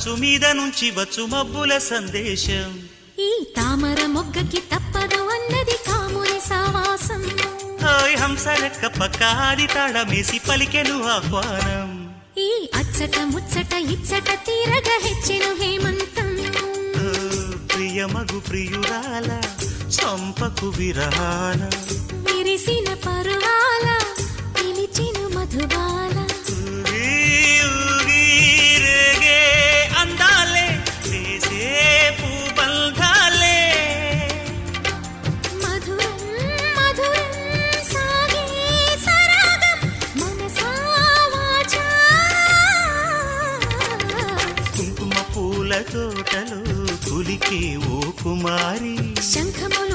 అచ్చు మీద నుంచి వచ్చు మబ్బుల సందేశం. ఈ తామర మొగ్గకి తప్పదు అన్నది కాముని సావాసం. హాయ్ హంసరెక్క పక్కాది తాళమేసి పలికెను ఆహ్వానం. ఈ అచ్చట ముచ్చట ఇచ్చట తీరగ హెచ్చెను హేమంతం. ప్రియమగు ప్రియురాల చంపకు విరహాల. విరిసిన పూల తోటలో కులికే ఓ కుమారి. శంఖములు